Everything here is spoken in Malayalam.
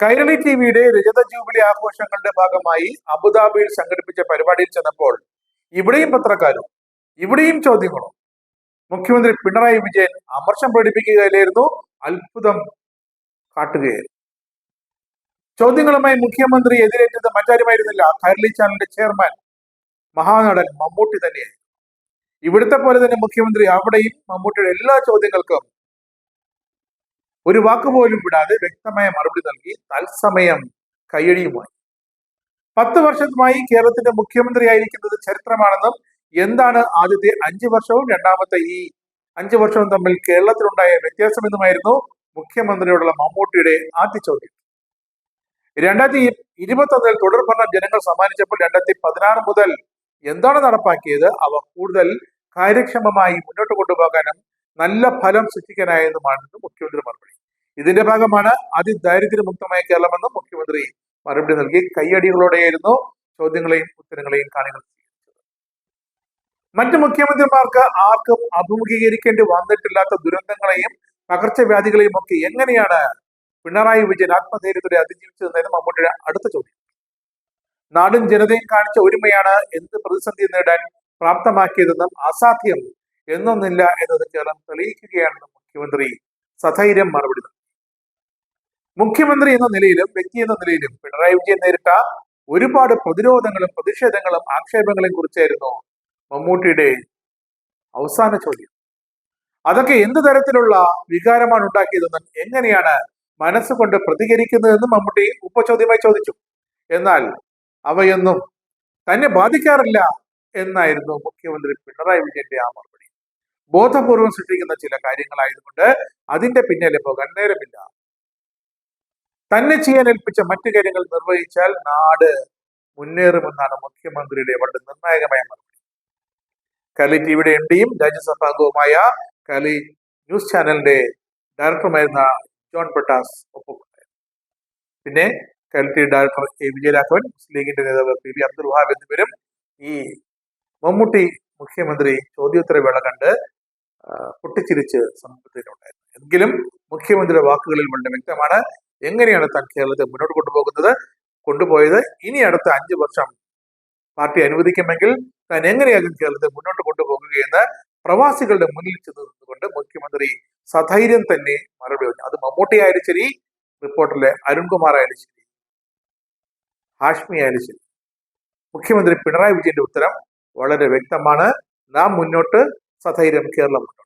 കൈരളി ടിവിയുടെ രജത ജൂബിലി ആഘോഷങ്ങളുടെ ഭാഗമായി അബുദാബിയിൽ സംഘടിപ്പിച്ച പരിപാടിയിൽ ചെന്നപ്പോൾ ഇവിടെയും പത്രക്കാരും ഇവിടെയും ചോദ്യങ്ങളും. മുഖ്യമന്ത്രി പിണറായി വിജയൻ അമർഷം പ്രകടിപ്പിക്കുകയില്ലായിരുന്നു അത്ഭുതം കാട്ടുകയായിരുന്നു. ചോദ്യങ്ങളുമായി മുഖ്യമന്ത്രി എതിരേറ്റത് മറ്റാരുമായിരുന്നില്ല. കൈരളി ചാനലിന്റെ ചെയർമാൻ മഹാനടൻ മമ്മൂട്ടി തന്നെയായിരുന്നു. ഇവിടുത്തെ പോലെ തന്നെ മുഖ്യമന്ത്രി അവിടെയും മമ്മൂട്ടിയുടെ എല്ലാ ചോദ്യങ്ങൾക്കും ഒരു വാക്കുപോലും വിടാതെ വ്യക്തമായ മറുപടി നൽകി തത്സമയം കയ്യടിയുമായി. പത്ത് വർഷമായി കേരളത്തിന്റെ മുഖ്യമന്ത്രിയായിരിക്കുന്നത് ചരിത്രമാണെന്നും എന്താണ് ആദ്യത്തെ അഞ്ചു വർഷവും രണ്ടാമത്തെ ഈ അഞ്ചു വർഷവും തമ്മിൽ കേരളത്തിലുണ്ടായ വ്യത്യാസമെന്നുമായിരുന്നു മുഖ്യമന്ത്രിയോടുള്ള മമ്മൂട്ടിയുടെ ആദ്യ ചോദ്യം. രണ്ടായിരത്തി ഇരുപത്തി ഒന്നിൽ തുടർ ഭരണം ജനങ്ങൾ സമ്മാനിച്ചപ്പോൾ രണ്ടായിരത്തി പതിനാറ് മുതൽ എന്താണ് നടപ്പാക്കിയത്? അവ കൂടുതൽ കാര്യക്ഷമമായി മുന്നോട്ട് കൊണ്ടുപോകാനും നല്ല ഫലം സൃഷ്ടിക്കാനായതുമാണെന്ന് മുഖ്യമന്ത്രി മറുപടി. ഇതിന്റെ ഭാഗമാണ് അതിദാരിദ്ര്യമുക്തമായ കേരളമെന്നും മുഖ്യമന്ത്രി മറുപടി നൽകി. കയ്യടികളോടെയായിരുന്നു ചോദ്യങ്ങളെയും ഉത്തരങ്ങളെയും കാണികൾ മറ്റു മുഖ്യമന്ത്രിമാർക്ക് ആർക്കും അഭിമുഖീകരിക്കേണ്ടി വന്നിട്ടില്ലാത്ത ദുരന്തങ്ങളെയും പകർച്ചവ്യാധികളെയും ഒക്കെ എങ്ങനെയാണ് പിണറായി വിജയൻ ആത്മധൈര്യത്തോടെ അതിജീവിച്ചതെന്നായിരുന്നു മമ്മൂട്ടിയുടെ അടുത്ത ചോദ്യം. നാടും ജനതയും കാണിച്ച ഒരുമയാണ് എന്ത് പ്രതിസന്ധി നേടാൻ പ്രാപ്തമാക്കിയതെന്നും അസാധ്യം എന്നൊന്നില്ല എന്നത് കേരളം തെളിയിക്കുകയാണെന്നും മുഖ്യമന്ത്രി സധൈര്യം മറുപടി നൽകി. മുഖ്യമന്ത്രി എന്ന നിലയിലും വ്യക്തി എന്ന നിലയിലും പിണറായി വിജയൻ നേരിട്ട ഒരുപാട് പ്രതിരോധങ്ങളും പ്രതിഷേധങ്ങളും ആക്ഷേപങ്ങളെയും കുറിച്ചായിരുന്നു മമ്മൂട്ടിയുടെ അവസാന ചോദ്യം. അതൊക്കെ എന്ത് തരത്തിലുള്ള വികാരമാണ് ഉണ്ടാക്കിയതെന്നും എങ്ങനെയാണ് മനസ്സുകൊണ്ട് പ്രതികരിക്കുന്നതെന്നും മമ്മൂട്ടി ഉപചോദ്യമായി ചോദിച്ചു. എന്നാൽ അവയൊന്നും തന്നെ ബാധിക്കാറില്ല എന്നായിരുന്നു മുഖ്യമന്ത്രി പിണറായി വിജയന്റെ ആ മറുപടി ബോധപൂർവം സൃഷ്ടിക്കുന്ന ചില കാര്യങ്ങളായതുകൊണ്ട് അതിന്റെ പിന്നാലെ പോകാൻ നേരമില്ല. തന്നെ ചെയ്യാൻ ഏൽപ്പിച്ച മറ്റു കാര്യങ്ങൾ നിർവഹിച്ചാൽ നാട് മുന്നേറുമെന്നാണ് മുഖ്യമന്ത്രിയുടെ വളരെ നിർണായകമായ മറുപടി. കലി ടിവിയുടെ എം ഡിയും രാജ്യസഭാ അംഗവുമായ കലി ന്യൂസ് ചാനലിന്റെ ഡയറക്ടറുമായിരുന്ന ജോൺ പ്രട്ടാസ് ഒപ്പമുണ്ടായിരുന്നു. പിന്നെ Kali director A Vijayaraghavan Muslim ലീഗിന്റെ നേതാവ് പി. വി. അബ്ദുൽ വഹാബ് എന്നിവരും ഈ മമ്മൂട്ടി മുഖ്യമന്ത്രി ചോദ്യോത്തര വേള കണ്ട് പൊട്ടിച്ചിരിച്ച് സമൂഹത്തിലുണ്ടായിരുന്നു എങ്കിലും മുഖ്യമന്ത്രിയുടെ വാക്കുകളിൽ വളരെ വ്യക്തമാണ്. എങ്ങനെയാണ് താൻ കേരളത്തെ മുന്നോട്ട് കൊണ്ടുപോകുന്നത് കൊണ്ടുപോയത്? ഇനി അടുത്ത അഞ്ചു വർഷം പാർട്ടി അനുവദിക്കുമെങ്കിൽ താൻ എങ്ങനെയാകും കേരളത്തെ മുന്നോട്ട് കൊണ്ടുപോകുകയെന്ന് പ്രവാസികളുടെ മുന്നിൽ ചെന്ന് നിന്നുകൊണ്ട് മുഖ്യമന്ത്രി സധൈര്യം തന്നെ മറുപടി പറഞ്ഞു. അത് മമ്മൂട്ടി ആയാലും ശരി റിപ്പോർട്ടറിലെ അരുൺകുമാർ ആയാലും ശരി ഹാഷ്മി ആയാലും ശരി. മുഖ്യമന്ത്രി പിണറായി വിജയന്റെ ഉത്തരം വളരെ വ്യക്തമാണ്. നാം മുന്നോട്ട് സധൈര്യം കേരളം മുന്നോട്ട്